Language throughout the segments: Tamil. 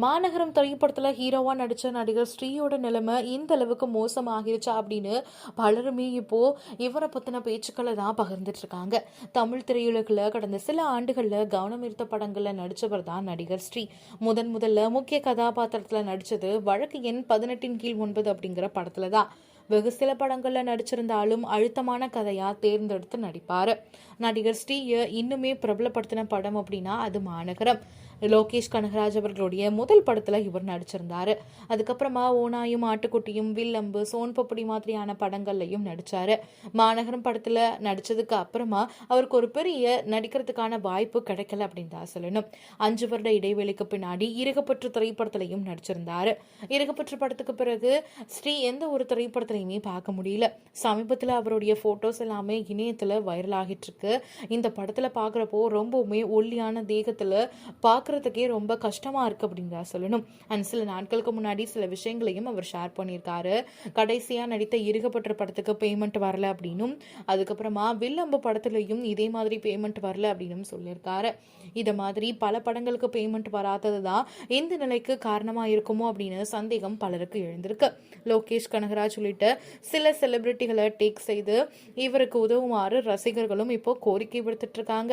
மாநகரம் திரைப்படத்தில் ஹீரோவா நடித்த நடிகர் ஸ்ரீயோட நிலைமை இந்த அளவுக்கு மோசமாகிருச்சா அப்படின்னு பலருமே இப்போ இவரை பத்தின பேச்சுக்களை தான் பகிர்ந்துட்டு இருக்காங்க. தமிழ் திரையுலகில் கடந்த சில ஆண்டுகளில் கவனம் ஈர்த்த படங்களில் நடித்தவர் தான் நடிகர் ஸ்ரீ. முதன் முதல்ல முக்கிய கதாபாத்திரத்தில் நடித்தது வழக்கு எண் பதினெட்டின் கீழ் ஒன்பது அப்படிங்கிற படத்துல தான் வெகு சில படங்கள்ல நடிச்சிருந்தாலும் அழுத்தமான கதையா தேர்ந்தெடுத்து நடிப்பாரு. நடிகர் ஸ்ரீயை இன்னுமே பிரபலப்படுத்தின படம் அப்படின்னா அது மாநகரம். லோகேஷ் கனகராஜ் அவர்களுடைய முதல் படத்துல இவர் நடிச்சிருந்தாரு. அதுக்கப்புறமா ஓனாயும் ஆட்டுக்குட்டியும் வில்லம்பு சோன் பப்படி மாதிரியான படங்கள்லையும் நடிச்சாரு. மாநகரம் படத்துல நடிச்சதுக்கு அப்புறமா அவருக்கு ஒரு பெரிய நடிக்கிறதுக்கான வாய்ப்பு கிடைக்கல அப்படின்னு தான் சொல்லணும். அஞ்சு வருட இடைவெளிக்கு பின்னாடி இருகப்பற்று திரைப்படத்திலையும் நடிச்சிருந்தாரு. இருகப்பற்று படத்துக்கு பிறகு ஸ்ரீ எந்த ஒரு திரைப்படத்திலையுமே பார்க்க முடியல. சமீபத்தில் அவருடைய ஃபோட்டோஸ் எல்லாமே இணையத்தில் வைரல் ஆகிட்டு இருக்கு. இந்த படத்தில் பார்க்குறப்போ ரொம்பவுமே ஒல்லியான தேகத்தில் பார்க்குறதுக்கே ரொம்ப கஷ்டமா இருக்கு அப்படின்னு சொல்லணும். அண்ட் சில நாட்களுக்கு முன்னாடி சில விஷயங்களையும் அவர் ஷேர் பண்ணியிருக்காரு. கடைசியாக நடித்த இருகப்பட்ட படத்துக்கு பேமெண்ட் வரல அப்படின்னும் அதுக்கப்புறமா வில்லம்பு படத்துலையும் இதே மாதிரி பேமெண்ட் வரல அப்படின்னும் சொல்லியிருக்காரு. இதை மாதிரி பல படங்களுக்கு பேமெண்ட் வராதது தான் எந்த நிலைக்கு காரணமாக இருக்குமோ அப்படின்னு சந்தேகம் பலருக்கு எழுந்திருக்கு. லோகேஷ் கனகராஜ் உள்ளிட்ட சில செலிபிரிட்டிகளை டேக் செய்து இவருக்கு உதவுமாறு ரசிகர்களும் இப்போ கோரிக்கை விடுத்துட்டு இருக்காங்க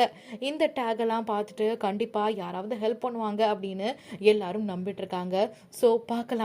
இந்த டேக் எல்லாம் பார்த்துட்டு கண்டிப்பா யாராவது ஹெல்ப் பண்ணுவாங்க அப்படின்னு எல்லாரும் நம்பிட்டு இருக்காங்க ஸோ பார்க்கலாம்.